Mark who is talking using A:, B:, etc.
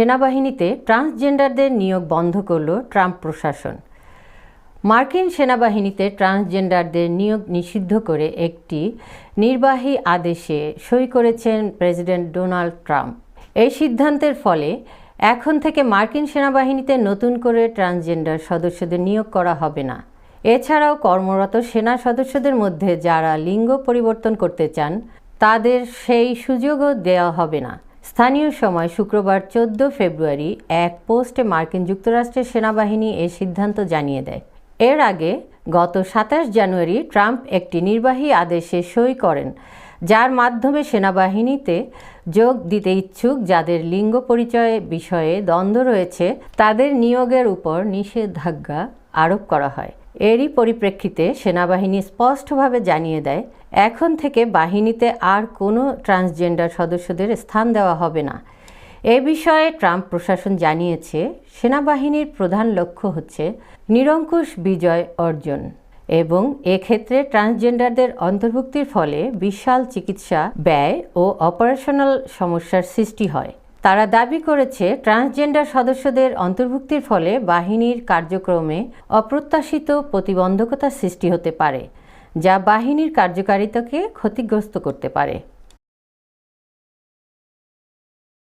A: সেনাবাহিনীতে ট্রান্সজেন্ডারদের নিয়োগ বন্ধ করল ট্রাম্প প্রশাসন। মার্কিন সেনাবাহিনীতে ট্রান্সজেন্ডারদের নিয়োগ নিষিদ্ধ করে একটি নির্বাহী আদেশে সই করেছেন প্রেসিডেন্ট ডোনাল্ড ট্রাম্প। এই সিদ্ধান্তের ফলে এখন থেকে মার্কিন সেনাবাহিনীতে নতুন করে ট্রান্সজেন্ডার সদস্যদের নিয়োগ করা হবে না। এছাড়াও কর্মরত সেনা সদস্যদের মধ্যে যারা লিঙ্গ পরিবর্তন করতে চান, তাদের সেই সুযোগও দেওয়া হবে না। স্থানীয় সময় শুক্রবার চোদ্দ ফেব্রুয়ারি এক পোস্টে মার্কিন যুক্তরাষ্ট্রের সেনাবাহিনী এ সিদ্ধান্ত জানিয়ে দেয়। এর আগে গত সাতাশ জানুয়ারি ট্রাম্প একটি নির্বাহী আদেশে সই করেন, যার মাধ্যমে সেনাবাহিনীতে যোগ দিতে ইচ্ছুক যাদের লিঙ্গ পরিচয় বিষয়ে দ্বন্দ্ব রয়েছে, তাদের নিয়োগের উপর নিষেধাজ্ঞা আরোপ করা হয়। এরই পরিপ্রেক্ষিতে সেনাবাহিনী স্পষ্টভাবে জানিয়ে দেয়, এখন থেকে বাহিনীতে আর কোনো ট্রান্সজেন্ডার সদস্যদের স্থান দেওয়া হবে না। এ বিষয়ে ট্রাম্প প্রশাসন জানিয়েছে, সেনাবাহিনীর প্রধান লক্ষ্য হচ্ছে নিরঙ্কুশ বিজয় অর্জন এবং এক্ষেত্রে ট্রান্সজেন্ডারদের অন্তর্ভুক্তির ফলে বিশাল চিকিৎসা, ব্যয় ও অপারেশনাল সমস্যার সৃষ্টি হয়। তারা দাবি করেছে, ট্রান্সজেন্ডার সদস্যদের অন্তর্ভুক্তির ফলে বাহিনীর কার্যক্রমে অপ্রত্যাশিত প্রতিবন্ধকতা সৃষ্টি হতে পারে, যা বাহিনীর কার্যকারিতাকে ক্ষতিগ্রস্ত করতে পারে।